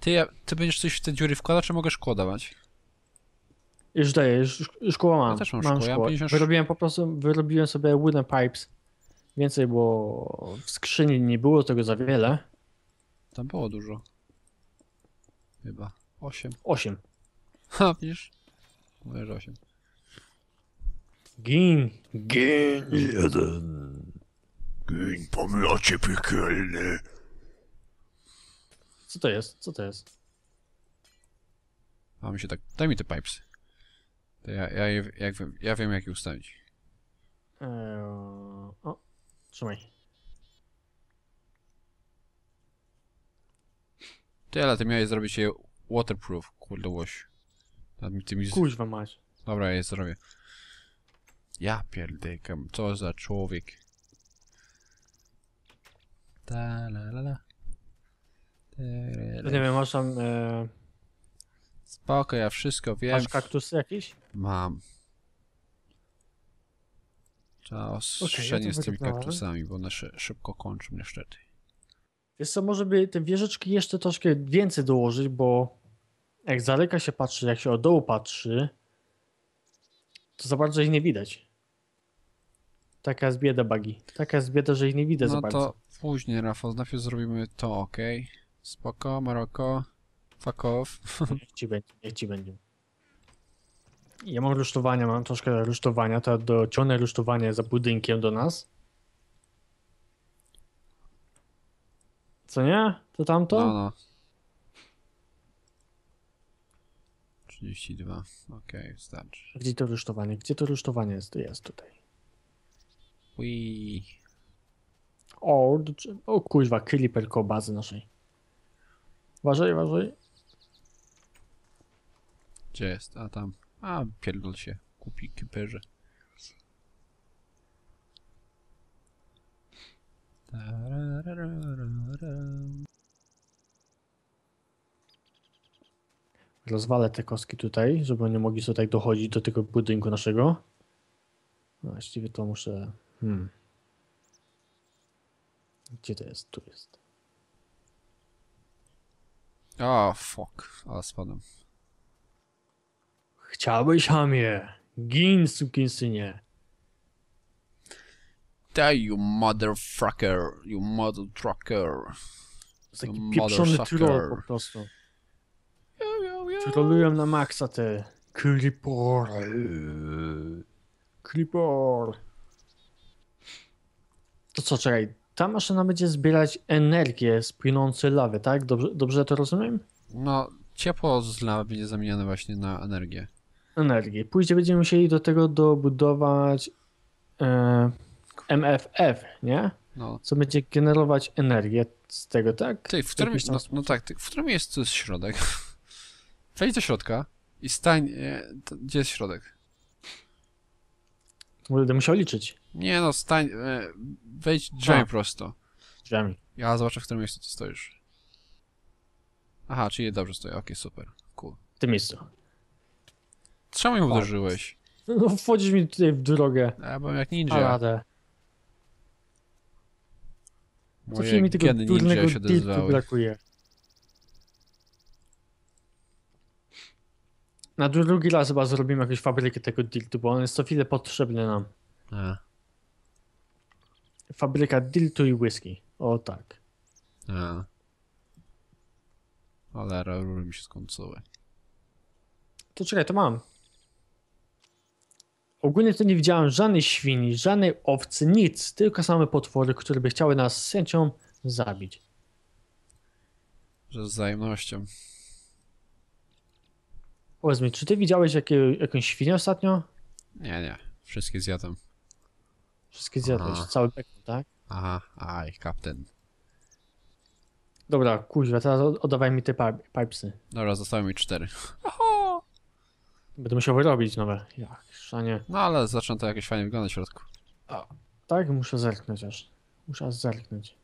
Ty, ja, ty będziesz coś w te dziury wkładał, czy mogę szkło dawać? Już daję, już, już szkoła mam. Ja też mam szkło, ja mam 50 Wyrobiłem po prostu, wyrobiłem sobie wooden pipes. Więcej, bo w skrzyni nie było tego za wiele. Tam było dużo. Chyba. 8. Osiem. Ha, widzisz? Mówię, że 8. Gin. Gin. Jeden. Gień pomiocie piekielny. Co to jest? Co to jest? A mi się tak. Daj mi te pipes. To ja, ja, je- jak wiem, ja wiem, jak je ustawić. Eee, o, trzymaj. Ty, ale ty miałeś zrobić je waterproof, kurde łoś. Z... Kuźwa mać. Dobra, ja je zrobię. Ja pierdykam, co za człowiek. Ta la la la. Nie wiem, masz tam, e, Spoko, ja wszystko wiem. masz kaktusy jakieś? Mam. Trzeba ostrzenie z tymi kaktusami, bo one szy szybko kończą niestety. Wiesz co, może by te wieżyczki jeszcze troszkę więcej dołożyć, bo jak z daleka się patrzy, jak się od dołu patrzy, to za bardzo ich nie widać. Taka jest bieda bugi. Taka jest bieda, że ich nie widać za No bardzo. to później, Rafał, najpierw zrobimy to, ok? Spoko, Maroko. Fuck off. Niech ci będzie, niech ci będzie. Ja mam rusztowania, mam troszkę rusztowania, to dociągnę rusztowanie za budynkiem do nas. Co nie? To tamto? No, no. 32, okej, wystarczy. Gdzie to rusztowanie? Gdzie to rusztowanie jest? Jest tutaj. Ui. O, o kuźwa, creeper koło bazy naszej. Uważaj, uważaj. Gdzie jest? A tam. A, pierdol się. Kupi kiperze. Rozwalę te kostki tutaj, żeby oni mogli sobie tak dochodzić do tego budynku naszego. No, właściwie to muszę... Hmm. Gdzie to jest? Tu jest. O, fuck. Ale spadłem. Chciałbyś, hamie! Gin, sukinsynie! Die, you motherfucker. You mother trucker. To taki You pieprzony troll po prostu. Trollują na maksa te creeper. Creeper. To co, czekaj. Ta maszyna będzie zbierać energię z płynącej lawy, tak? Dobrze, dobrze to rozumiem? No, ciepło z lawy będzie zamieniane właśnie na energię. Energię. Później będziemy musieli do tego dobudować e, MFF, nie? No. Co będzie generować energię z tego, tak? Ty, w którym, no, no tak, ty, w którym miejscu jest środek? Wejdź do środka i stań, e, to, gdzie jest środek? Będę musiał liczyć Nie no, stań, e, wejdź drzwiami A. prosto. drzwiami. Ja zobaczę, w którym miejscu ty stoisz. Aha, czyli dobrze stoję, okej, super, cool. W tym miejscu. Czemu mi uderzyłeś? No wchodzisz mi tutaj w drogę. Ja byłem jak A ninja. radę. Co Moje mi tego geny ninja się odezwały. brakuje. Na drugi raz chyba zrobimy jakąś fabrykę tego diltu, bo on jest co chwilę potrzebny nam. A, Fabryka diltu i whisky. O tak. a. Ale rury mi się skończyły. To czekaj, to mam. Ogólnie to nie widziałem żadnej świni, żadnej owcy, nic. Tylko same potwory, które by chciały nas z chęcią zabić. Z wzajemnością. Powiedz mi, czy ty widziałeś jakie, jakąś świnię ostatnio? Nie, nie. Wszystkie zjadłem. Wszystkie zjadłeś, Aha. cały bekon, tak? Aha, aj, kapten. Dobra, kuźwa, teraz od- oddawaj mi te pi- pipesy. Dobra, zostały mi cztery. Będę musiał wyrobić nowe. Jak, szanie. No ale zaczyna to jakoś fajnie wyglądać w środku. Tak, muszę zerknąć aż. Muszę aż zerknąć.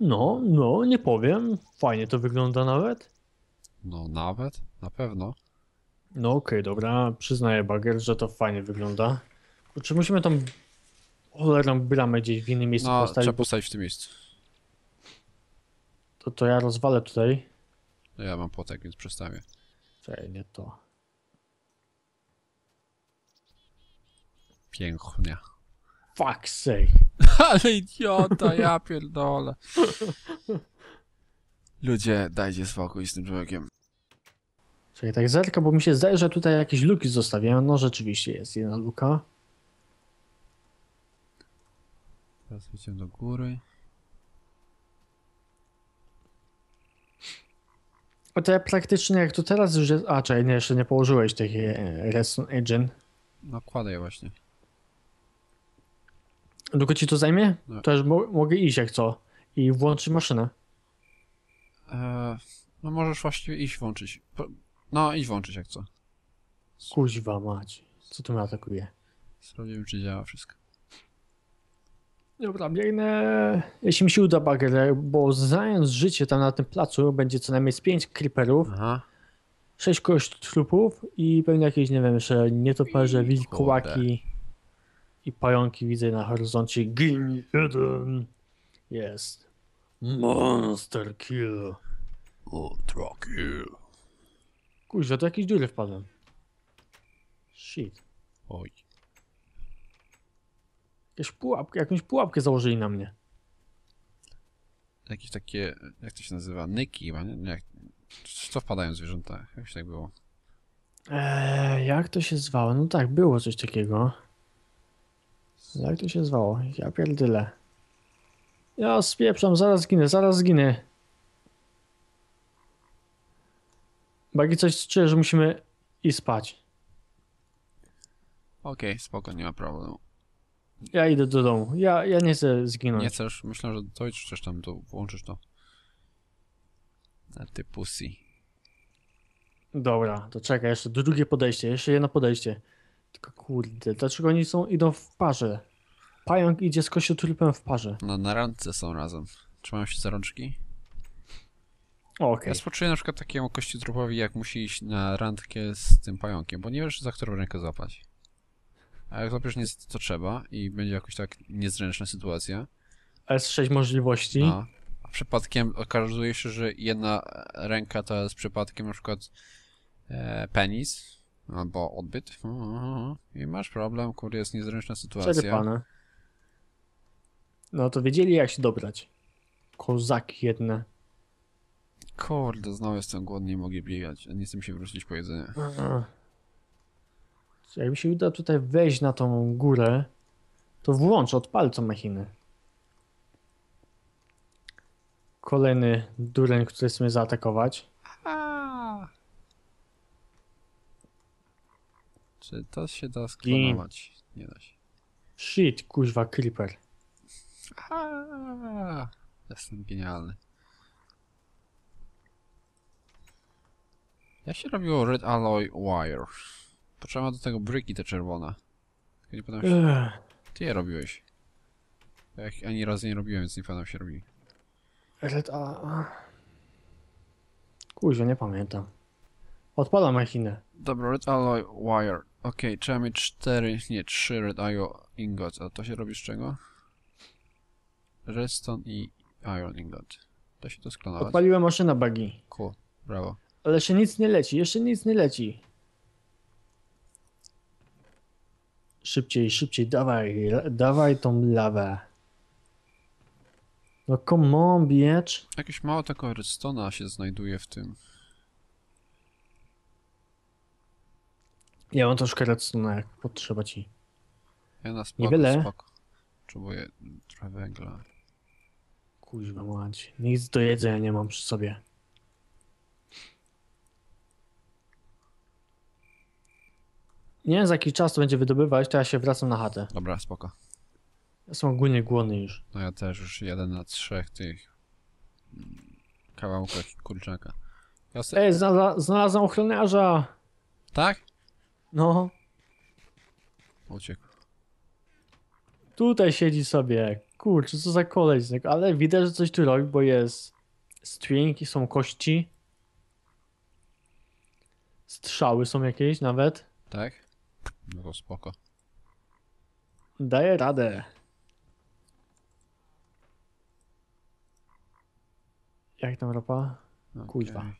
No, no, nie powiem. Fajnie to wygląda nawet. No nawet, na pewno. No okej, dobra, przyznaję Bager, że to fajnie wygląda. Czy musimy tą cholerną bramę gdzieś w innym miejscu No, postawić? trzeba postawić w tym miejscu. To, to ja rozwalę tutaj. No Ja mam płotek, więc przestawię. Czekaj, nie to. Pięknie. Fuck sake. Ale idiota, ja pierdolę. Ludzie, dajcie spokój z tym człowiekiem. Czekaj, tak zerka, bo mi się zdaje, że tutaj jakieś luki zostawiłem. No rzeczywiście jest jedna luka. Teraz idziemy do góry. A to ja praktycznie jak to teraz już jest... A, czekaj, nie, jeszcze nie położyłeś tych e, Redstone Engine. No kładę je właśnie. Długo ci to zajmie? No. To już mo mogę iść jak co. I włączyć maszynę. Eee, no możesz właściwie iść włączyć. No idź włączyć jak co. Kuźwa mać. Co tu mnie atakuje? Sprawdzimy czy działa wszystko. Dobra, biegnę. Jeśli mi się uda bagger, bo znając życie tam na tym placu, będzie co najmniej z 5 creeperów, Aha. 6 kość trupów i pewnie jakieś, nie wiem, jeszcze nietoperze, wilkołaki i pająki widzę na horyzoncie. Gimme jeden. Jest. Monster kill. Ultra kill. Kuźwa, to jakieś dziury wpadłem. Shit. Oj. Jakąś pułapkę, jakąś pułapkę założyli na mnie. Jakieś takie, jak to się nazywa? Nyki chyba, nie? nie jak, co wpadają zwierzęta? Jak się tak było? Eee, jak to się zwało? No tak, było coś takiego. Jak to się zwało? Ja pierdyle. Ja spieprzam, zaraz zginę, zaraz zginę. Bagi coś czuję, że musimy iść spać. Okej, spoko, nie ma problemu. Ja idę do domu. Ja, ja nie chcę zginąć. Nie chcesz? Myślę, że to też tam, to włączysz to. A ty pussy. Dobra, to czekaj, jeszcze drugie podejście, jeszcze jedno podejście. Tylko kurde, dlaczego oni są, idą w parze? Pająk idzie z kościotrupem w parze. No na randce są razem. Trzymają się za rączki? Okej. Ja współczuję na przykład takiemu kościotrupowi, jak musi iść na randkę z tym pająkiem, bo nie wiesz za którą rękę złapać. A jak złapiesz nie to trzeba i będzie jakoś tak niezręczna sytuacja, S6 możliwości. no, a przypadkiem okazuje się, że jedna ręka to jest przypadkiem na przykład e, penis albo odbyt i masz problem, kurde, jest niezręczna sytuacja. Przerypane. No to wiedzieli jak się dobrać. Kozaki jedne. Kurde, znowu jestem głodny i mogę biegać, a nie chcę mi się wrócić po jedzenie. Jakby się uda tutaj wejść na tą górę, to włącz, odpal tą machinę. Kolejny dureń, który chce mnie zaatakować. A. Czy to się da sklonować? Nie da się. Shit, kuźwa, creeper. A. Jestem genialny. Jak się robiło Red Alloy Wire? Potrzeba do tego bryki te czerwone. Tylko nie pamiętam się... Ty je robiłeś. Ja ich ani razu nie robiłem, więc nie pamiętam się robi. Red a... Kuźwa, nie pamiętam. Odpalam machinę. Dobra, Red Alloy Wire. Okej, trzeba mieć cztery, nie, trzy Red Alloy Ingots. A to się robi z czego? Redstone i Iron Ingot. Da się to sklonować? Odpaliłem maszynę buggy. Cool, brawo. Ale jeszcze nic nie leci, jeszcze nic nie leci. Szybciej, szybciej, dawaj, dawaj tą lawę. No come on, bitch. Jakieś mało tego redstone'a się znajduje w tym. Ja mam troszkę redstone, jak potrzeba ci. Ja na spoko, Niewiele. spoko. Potrzebuję trochę węgla. Kuźwa mać, nic do jedzenia nie mam przy sobie. Nie wiem za jaki czas to będzie wydobywać, to ja się wracam na chatę. Dobra, spoko. Ja Jestem ogólnie głodny już. No ja też już jeden na trzech tych kawałkach kurczaka. Ja se... Ej, znalazł, znalazłem ochroniarza! Tak? No, Uciekł. tutaj siedzi sobie. Kurczę, co za koleś. Ale widać, że coś tu robi, bo jest string i są kości. Strzały są jakieś nawet. Tak? No to spoko. Daje radę. Jak tam ropa? Okej. Kuźwa.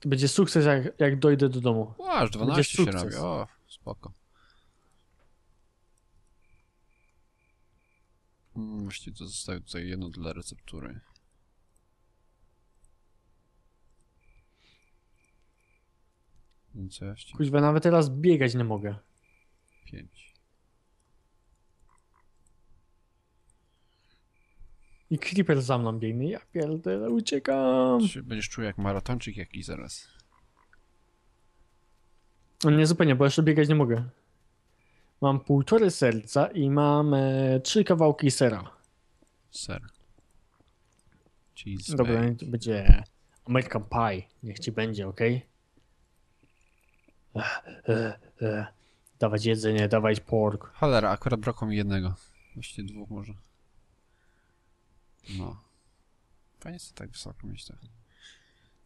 To będzie sukces, jak, jak dojdę do domu. O, aż 12 się robi. O, spoko. Właściwie to zostawię tutaj jedno dla receptury. Jeszcze? Kuźwa, nawet teraz biegać nie mogę. 5. I creeper za mną biegnie. Ja pierdolę, uciekam. Czy będziesz czuł jak maratończyk jakiś zaraz? No nie zupełnie, bo jeszcze biegać nie mogę. Mam półtorej serca i mam e, trzy kawałki sera. Ser. Cheese Dobra, niech to będzie American Pie. Niech ci będzie, ok? Dawać jedzenie, dawać pork. Cholera, akurat brakło mi jednego. Właściwie dwóch może. No. Fajnie sobie tak wysoko mieć to.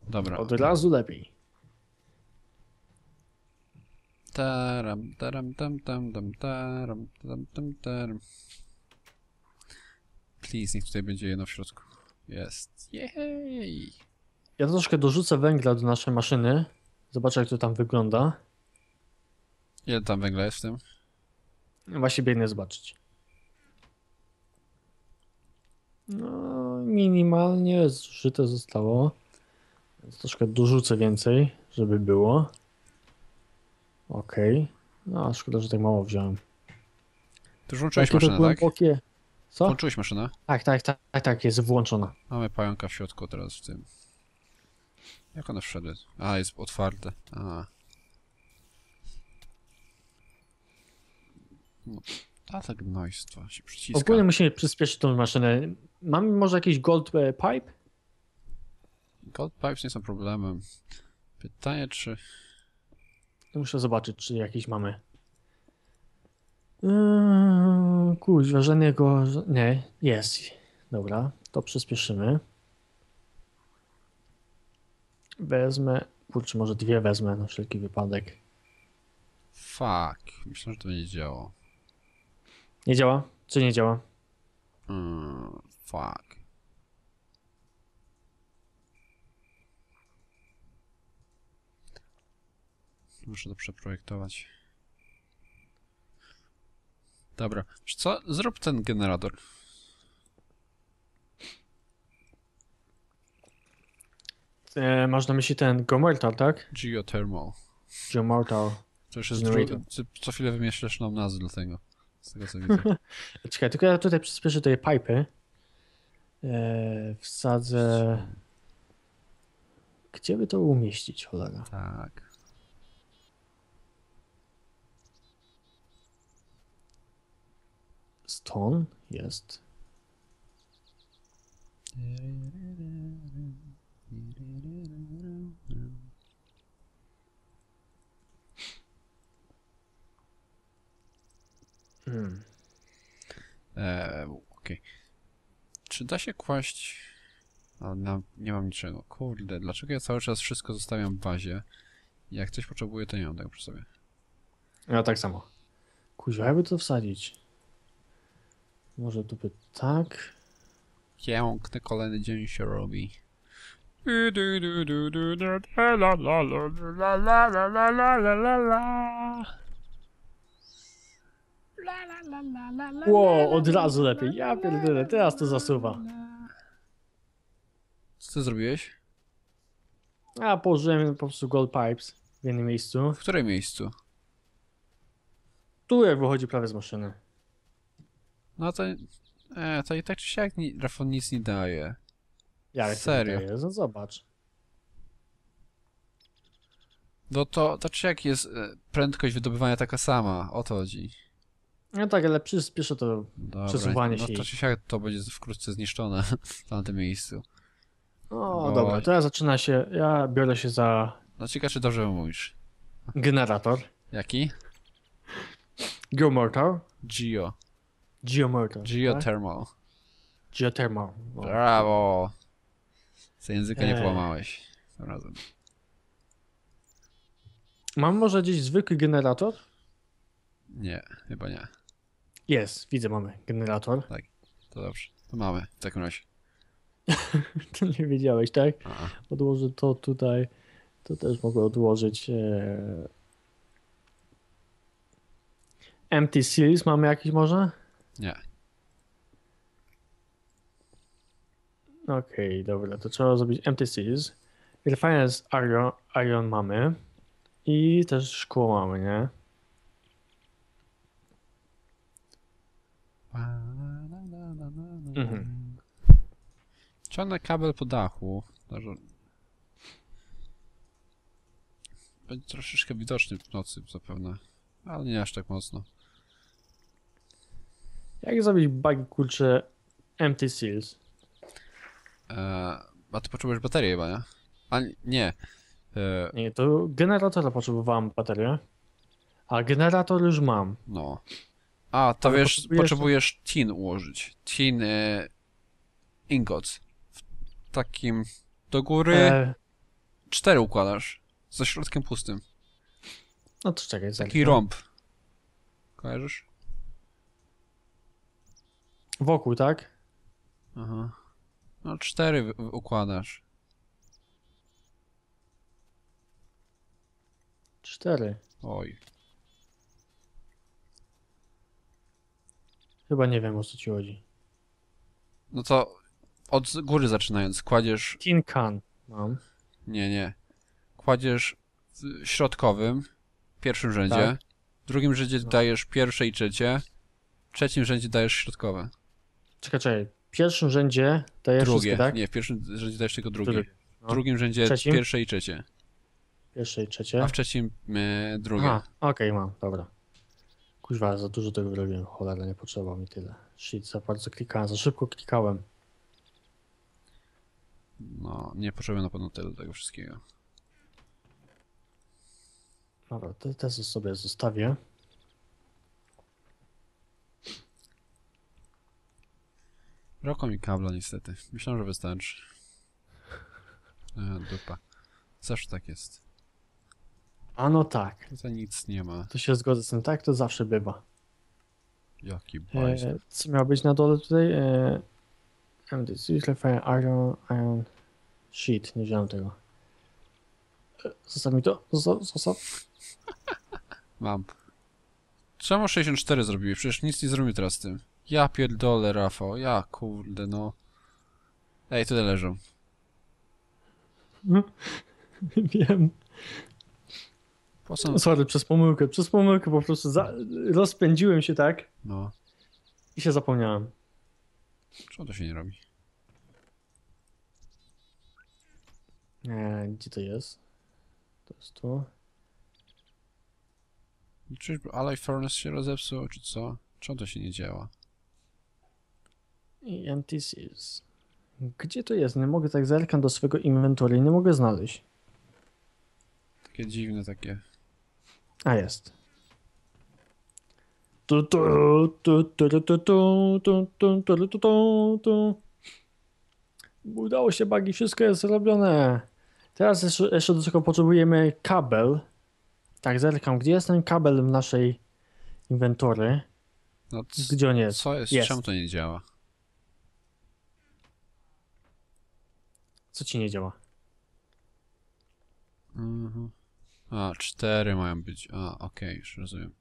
Dobra. Od razu lepiej. Taram, taram, tam, tam, tam, taram, tam, tam, taram. Please, niech tutaj będzie jedno w środku. Jest. Jej. Ja troszkę dorzucę węgla do naszej maszyny. Zobaczę, jak to tam wygląda. Ile tam węgla jest w tym? Właśnie biegnę zobaczyć. No, minimalnie zużyte zostało. Więc troszkę dorzucę więcej, żeby było. Okej. No, szkoda, że tak mało wziąłem. Ty już włączyłeś maszynę, tak? głębokie. Co? Włączyłeś maszynę? Tak, tak, tak, tak, tak, jest włączona. Mamy pająka w środku teraz w tym. Jak one wszedły? A, jest otwarte. A. No, a tak gnojstwo się przyciska. Ogólnie musimy przyspieszyć tą maszynę. Mamy może jakiś gold e, pipe? Gold pipes nie są problemem. Pytanie, czy... Muszę zobaczyć, czy jakiś mamy. Yy, kuźwa, żadnego... ża- Nie, jest. Dobra, to przyspieszymy. Wezmę... Kurczę, może dwie wezmę na wszelki wypadek. Fuck. Myślę, że to będzie działało. Nie działa? Czy nie działa? Mm, fuck. Muszę to przeprojektować. Dobra. Wiesz co? Zrób ten generator. E, masz na myśli ten Gomortal, tak? Geothermal. Gomortal. To już jest drugi. Co, co chwilę wymyślasz nam nazwy dla tego. Z tego co widzę. Czekaj, tylko ja tutaj przyspieszę tej pipy. E, wsadzę... Gdzie by to umieścić, cholera? tak. Stone jest. Hmm. Eee, okej. Czy da się kłaść... A, na, nie mam niczego. Kurde, dlaczego ja cały czas wszystko zostawiam w bazie? Jak coś potrzebuję, to nie mam tego przy sobie. Ja tak samo. Kuźwa, jakby to wsadzić? Może tu by tak? Piękny kolejny dzień się robi. Ło, od razu lepiej. Ja pierdolę, teraz to zasuwa. Co ty zrobiłeś? A położyłem po prostu gold pipes w jednym miejscu. W którym miejscu? Tu jak wychodzi prawie z maszyny. No to... E, to i tak czy siak ni, Rafał nic nie daje. Serio? Jest? No zobacz. No to, to czy jak jest e, prędkość wydobywania taka sama? O to chodzi. No tak, ale przyspieszę to. Dobra, Przesuwanie no się to i- czy siak to będzie wkrótce zniszczone na tym miejscu. O, Oj. dobra, teraz zaczyna się. Ja biorę się za No ciekawe, czy dobrze mówisz. generator. Jaki? Geomortar. Geo. Geomortar. Geothermal. Tak? Geothermal. O. Brawo! Z języka nie połamałeś. Tym razem. Mam może gdzieś zwykły generator? Nie, chyba nie. Jest, widzę, mamy generator. To dobrze. To mamy w takim razie. To nie wiedziałeś, tak? A, Odłożę to tutaj. To też mogę odłożyć. e, Empty series mamy jakiś może? nie. Okej, dobra, to trzeba zrobić empty series. Refinance iron, iron mamy. I też szkło mamy, nie? Mhm. Ciągnę kabel po dachu. Będzie troszeczkę widoczny w nocy zapewne. Ale nie aż tak mocno. Jak zrobić bug kurczę empty seals? Eee, a ty potrzebujesz baterię chyba, nie? A nie, nie. Eee, Nie, to generatora potrzebowałem baterię. A generator już mam. no. A, to Ale wiesz, potrzebujesz- potrzebujesz tin ułożyć. Tin e, ingots. W takim do góry E, cztery układasz. Ze środkiem pustym. no to czekaj, Taki zerknę. rąb. Kojarzysz? Wokół, tak? Aha. No cztery układasz. Cztery. Oj. Chyba nie wiem o co ci chodzi. No to od góry zaczynając, kładziesz. Tin can mam. Nie, nie. Kładziesz w środkowym, w pierwszym rzędzie. Tak. W drugim rzędzie No. dajesz pierwsze i trzecie. W trzecim rzędzie dajesz środkowe. Czekaj, czekaj. W pierwszym rzędzie daję drugie. wszystkie, tak? Nie, w pierwszym rzędzie dajesz tylko drugie. Drugie. No. W drugim rzędzie Trzecim? pierwsze i trzecie. Pierwsze i trzecie. A w trzecim e, drugie. Okej, mam, dobra. Kuźwa, za dużo tego wyrobiłem. Cholera, nie potrzeba mi tyle. Shit, za bardzo klikałem, za szybko klikałem. No, nie potrzebuję na pewno tyle tego wszystkiego. Dobra, te, te sobie zostawię. Roko mi kabla niestety. Myślałem, że wystarczy. E, dupa. Zawsze tak jest. A no tak, Tutaj nic nie ma. to się zgodzę z tym, tak to zawsze bywa. Jaki bajs. E, co miało być na dole tutaj? E, usually fire iron, iron sheet, nie wziąłem tego. E, Zostaw mi to, zostaw, zostaw. Mam. Czemu 64 zrobiłeś? Przecież nic nie zrobił teraz z tym. Ja pierdolę, Rafał. Ja kurde, no. Ej, tutaj leżą. Wiem. Po co? Sorry, przez pomyłkę, przez pomyłkę po prostu za, rozpędziłem się tak No. i się zapomniałem. Czemu to się nie robi? E, gdzie to jest? To jest tu. Czyżby Ally Furnace się rozepsuł, czy co? Czemu to się nie działa? I empty seals. Gdzie to jest? Nie mogę tak zerkam do swojego inwentory i nie mogę znaleźć. Takie dziwne, takie. A jest. Tu, tu, tu, tu, tu, tu, tu, tu, tu, tu, tu, tu, tu. Udało się bagi, wszystko jest zrobione. Teraz jeszcze, jeszcze do tego potrzebujemy kabel. Tak, zerkam, gdzie jest ten kabel w naszej inwentory? No, c- Gdzie on jest? co jest? Jest. Czemu to nie działa? Co ci nie działa? Mhm. A, cztery mają być. A, okej, już rozumiem.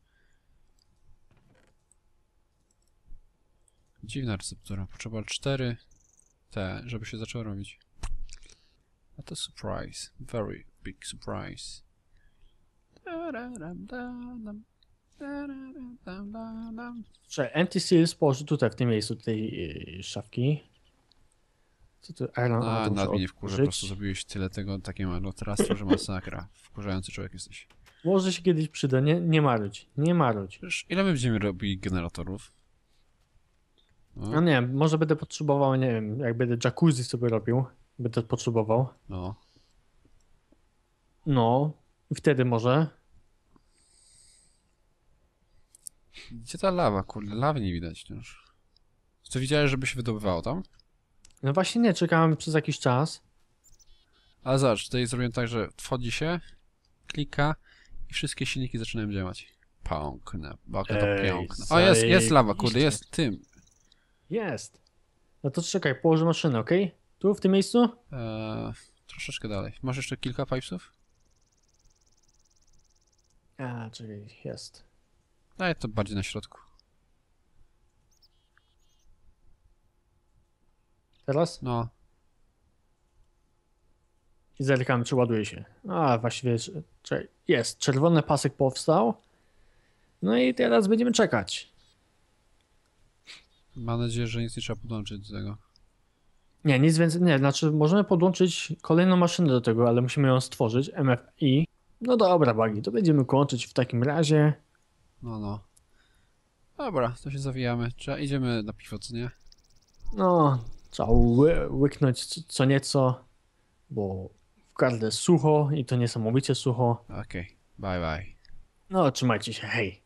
Dziwna receptura. Potrzeba cztery te, żeby się zaczęło robić. A to surprise. Very big surprise. Czy seals położy tutaj w tym miejscu tej yy, szafki. Co tu? Iron, A, nad mnie wkurza, po prostu zrobiłeś tyle tego takiego marnotrawstwa, że masakra. Wkurzający człowiek jesteś. Może się kiedyś przyda, nie, nie marudź, nie marudź. Przecież ile my będziemy robili generatorów? No No, nie może będę potrzebował, nie wiem, jak będę jacuzzi sobie robił, będę potrzebował. no. No, i wtedy może. Gdzie ta lawa, kurde? Lawy nie widać wciąż. Co widziałeś, żeby się wydobywało tam? No właśnie nie, czekałem przez jakiś czas. Ale zobacz, tutaj zrobiłem tak, że wchodzi się, klika i wszystkie silniki zaczynają działać. Piękne, baka to Ej, piękne. O, jest, jest lawa, kurde, jest tym. Jest. No to czekaj, położę maszynę, ok? Tu, w tym miejscu? Eee, troszeczkę dalej. Masz jeszcze kilka pipesów? A, czekaj, jest. Daj to bardziej na środku. Teraz? No, I zerkamy, czy ładuje się. A, właściwie, jest. Czerwony pasek powstał. No i teraz będziemy czekać. mam nadzieję, że nic nie trzeba podłączyć do tego. Nie, nic więcej, nie, znaczy możemy podłączyć kolejną maszynę do tego, ale musimy ją stworzyć, MFI. No dobra, Bagi, to będziemy kończyć w takim razie. No, no. Dobra, to się zawijamy. Trzeba, idziemy na piwo, co nie? No, trzeba ły, łyknąć co nieco, bo w gardle sucho i to niesamowicie sucho. Okej, bye bye. No, trzymajcie się, hej.